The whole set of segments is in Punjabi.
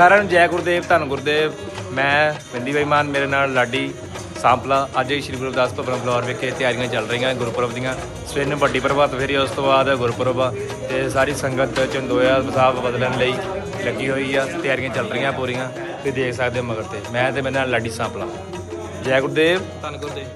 ਸਾਰਿਆਂ ਨੂੰ ਜੈ ਗੁਰਦੇਵ ਧੰਨ ਗੁਰਦੇਵ। ਮੈਂ ਬਿੰਦੀ ਬੇਈਮਾਨ ਮੇਰੇ ਨਾਲ ਲਾਡੀ ਸਾਂਪਲਾ। ਅੱਜ ਹੀ ਸ਼੍ਰੀ ਗੁਰਦਾਸ ਤੋਂ ਬਰਮ ਫਲੋਰ ਵਿਖੇ ਤਿਆਰੀਆਂ ਚੱਲ ਰਹੀਆਂ ਗੁਰਪੁਰਬ ਦੀਆਂ। ਸਵੇਰ ਨੂੰ ਵੱਡੀ ਪ੍ਰਭਾਤ ਫੇਰੀ ਉਸ ਤੋਂ ਬਾਅਦ ਗੁਰਪੁਰਬ ਤੇ ਸਾਰੀ ਸੰਗਤ ਚੰਦੋਇਆ ਸਾਹਿਬ ਬਦਲਣ ਲਈ ਲੱਗੀ ਹੋਈ ਆ। ਤਿਆਰੀਆਂ ਚੱਲ ਰਹੀਆਂ ਪੂਰੀਆਂ ਤੇ ਦੇਖ ਸਕਦੇ ਹੋ ਮਗਰ ਤੇ। ਮੈਂ ਤੇ ਮੇਰੇ ਨਾਲ ਲਾਡੀ ਸਾਂਪਲਾ। ਜੈ ਗੁਰਦੇਵ। ਧੰਨ ਗੁਰਦੇਵ।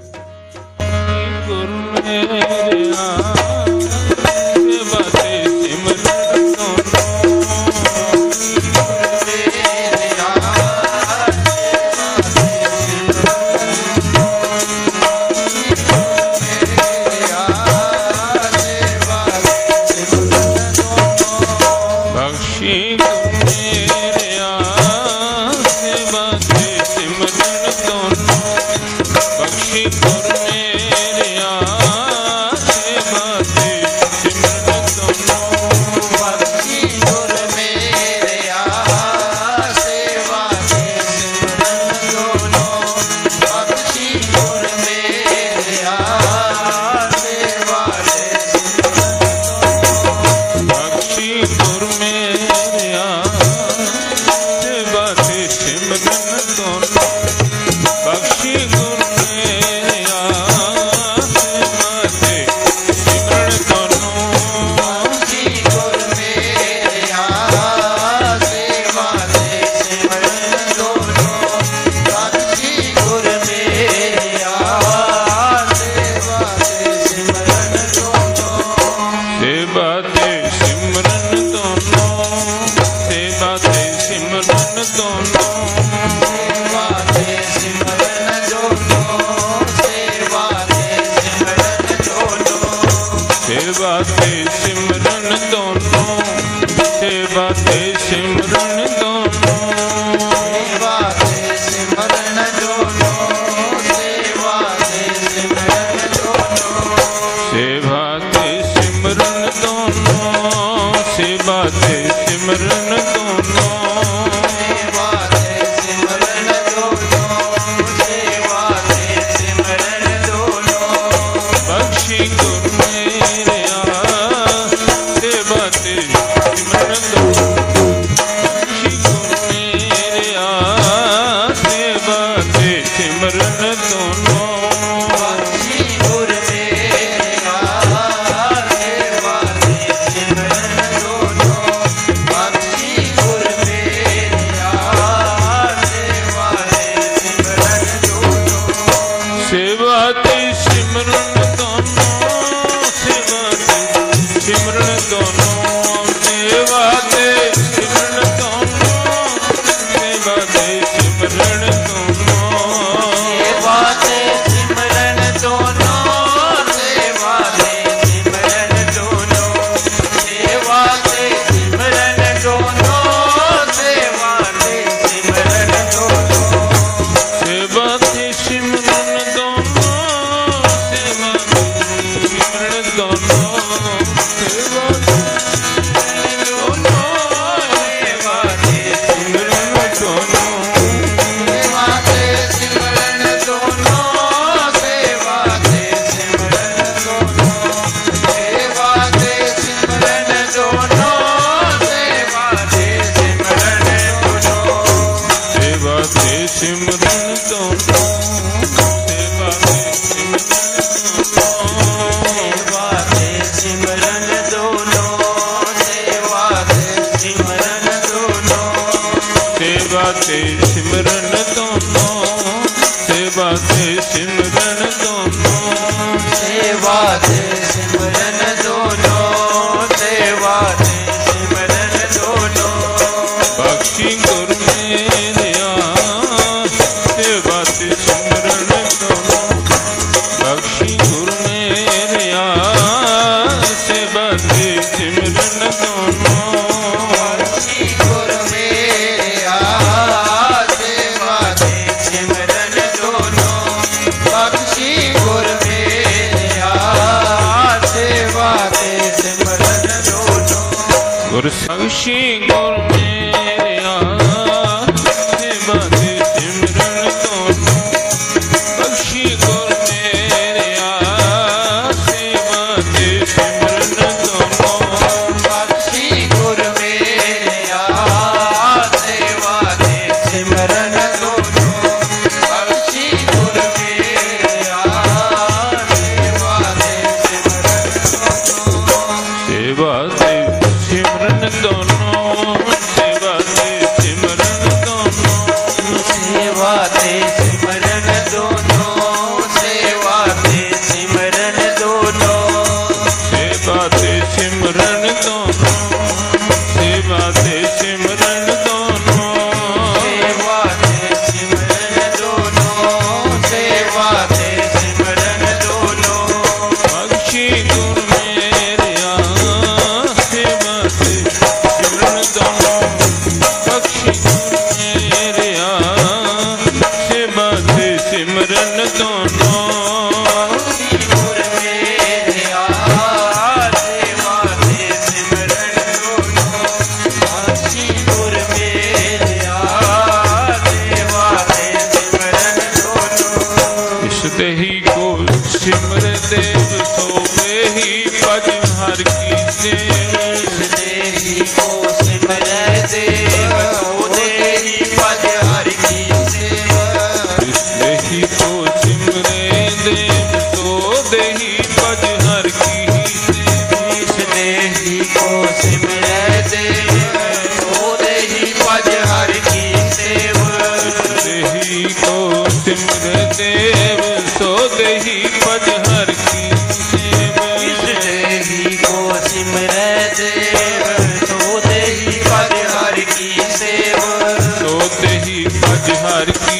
राधे सिमरन Washington. ਸੇਵਾ ਤੇ ਸਿਮਰਨ ਦੋਨੋਂ। ਸੇਵਾ ਤੇ ਸਿਮਰਨ ਦੇਹੀ ਹਰ ਕੀ। ਦੇਸ਼ ਸੋ ਦੇਹੀ ਭਜ ਕੀ ਸੇਵ। ਦੇਹੀ ਕੋ ਸੋ ਦੇਹੀ ਹਰ ਕੀ ਸੇਵ। ਇਸ ਦੇਵ ਸੋ ਦੇਹੀ ਭਜ ਕੀ ਸੇਵ। ਸੋ ਦੇਹੀ ਹਰ ਕੀ